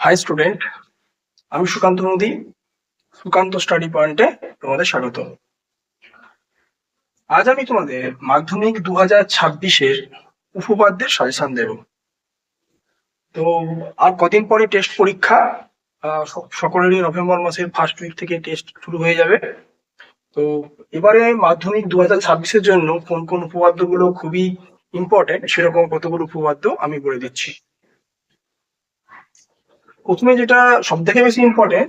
High student আমি সুকান্ত নদী, Sukanta study পয়েন্টে তোমাদের স্বাগত। আজ আমি তোমাদের মাধ্যমিক দু হাজার ছাব্বিশের উপপাদ্যের সাজেশন দেব। তো, আর কদিন পরে টেস্ট পরীক্ষা সকলেরই নভেম্বর মাসের ফার্স্ট উইক থেকে টেস্ট শুরু হয়ে যাবে। তো, এবারে মাধ্যমিক দু হাজার ছাব্বিশের জন্য কোন কোন উপপাদ্যগুলো খুবই ইম্পর্টেন্ট সেরকম কতগুলো উপপাদ্য আমি বলে দিচ্ছি। প্রথমে যেটা সব থেকে বেশি ইম্পর্টেন্ট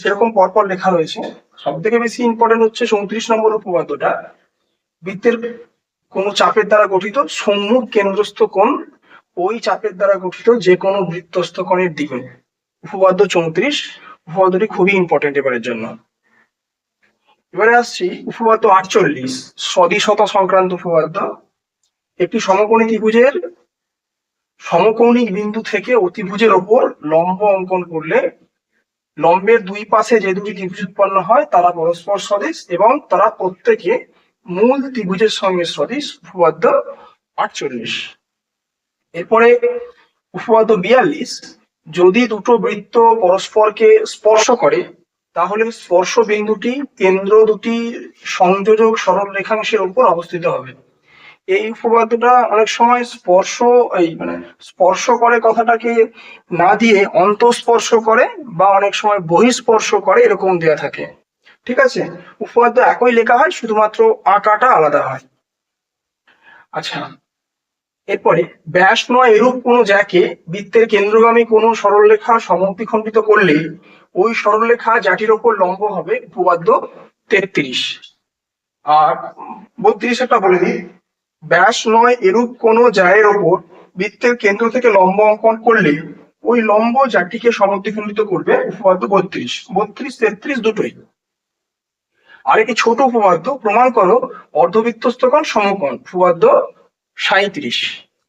সেরকম পরপর লেখা রয়েছে সব থেকে বেশি ইম্পর্টেন্ট হচ্ছে চৌত্রিশ নম্বর উপপাদ্যটা। বৃত্তের কোন চাপের দ্বারা গঠিত সম্মুখ কেন্দ্রস্থ কোণ ওই চাপের দ্বারা গঠিত যে কোনো বৃত্তস্থ কোণের দ্বিগুণ উপপাদ্য চৌত্রিশ, উপপাদ্যটি খুবই ইম্পর্টেন্ট এবারের জন্য। এবারে আসছি উপপাদ্য আটচল্লিশ সদিশতা সংক্রান্ত উপপাদ্য। একটি সমকোণী ত্রিভুজের সমকৌণিক বিন্দু থেকে অতিভুজের ওপর লম্ব অঙ্কন করলে লম্বের দুই পাশে যে দুটি ত্রিভুজ উৎপন্ন হয়, তারা পরস্পর সদৃশ এবং তারা প্রত্যেকে মূল ত্রিভুজের সঙ্গে সদৃশ, উপপাদ্য আটচল্লিশ। এরপরে উপপাদ্য বিয়াল্লিশ, যদি দুটো বৃত্ত পরস্পরকে স্পর্শ করে, তাহলে স্পর্শ বিন্দুটি কেন্দ্র দুটি সংযোজক সরল রেখাংশের উপর অবস্থিত হবে। এই উপপাদ্যটা অনেক সময় স্পর্শ, এই মানে স্পর্শ করে কথাটাকে না দিয়ে অন্তঃস্পর্শ করে বা অনেক সময় বহিঃস্পর্শ করে এরকম দেয়া থাকে। ঠিক আছে? উপপাদ্য একই লেখা হয়, শুধুমাত্র আঁকাটা আলাদা হয়। আচ্ছা এরপরে ব্যাস নয় এরূপ কোনো জ্যাকে বৃত্তের কেন্দ্রগামী কোনো সরলরেখা সমদ্বিখণ্ডিত করলে ওই সরলরেখা জাটির ওপর লম্ব হবে উপপাদ্য তেত্রিশ। আর বত্রিশ একটা বলে দিই। ব্যাস নয় এরূপ কোনো জায়ের ওপর বৃত্তের কেন্দ্র থেকে লম্ব অঙ্কন করলে ওই লম্ব জাতিকে সমদ্বিখণ্ডিত করবে উপপাদ্য বত্রিশ। বত্রিশ, তেত্রিশ দুটোই। আর একটি ছোট উপপাদ্য, প্রমাণ করো অর্ধবৃত্তস্থকোণ সমকোণ, উপপাদ্য সাঁইত্রিশ।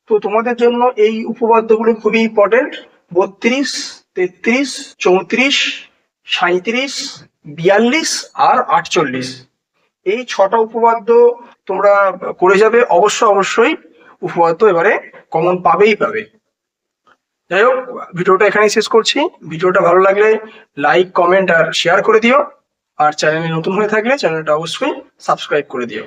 তো তোমাদের জন্য এই উপপাদ্যগুলো খুবই ইম্পর্টেন্ট বত্রিশ, তেত্রিশ, চৌত্রিশ, সাঁইত্রিশ, বিয়াল্লিশ আর আটচল্লিশ। এই ছটা উপপাদ্য তোমরা করে যাবে, অবশ্য অবশ্যই উপপাদ্য এবারে কমন পাবেই পাবে। যাই হোক, ভিডিওটা এখানেই শেষ করছি। ভিডিওটা ভালো লাগলে লাইক কমেন্ট আর শেয়ার করে দিও। আর চ্যানেলে নতুন হয়ে থাকলে চ্যানেলটা অবশ্যই সাবস্ক্রাইব করে দিও।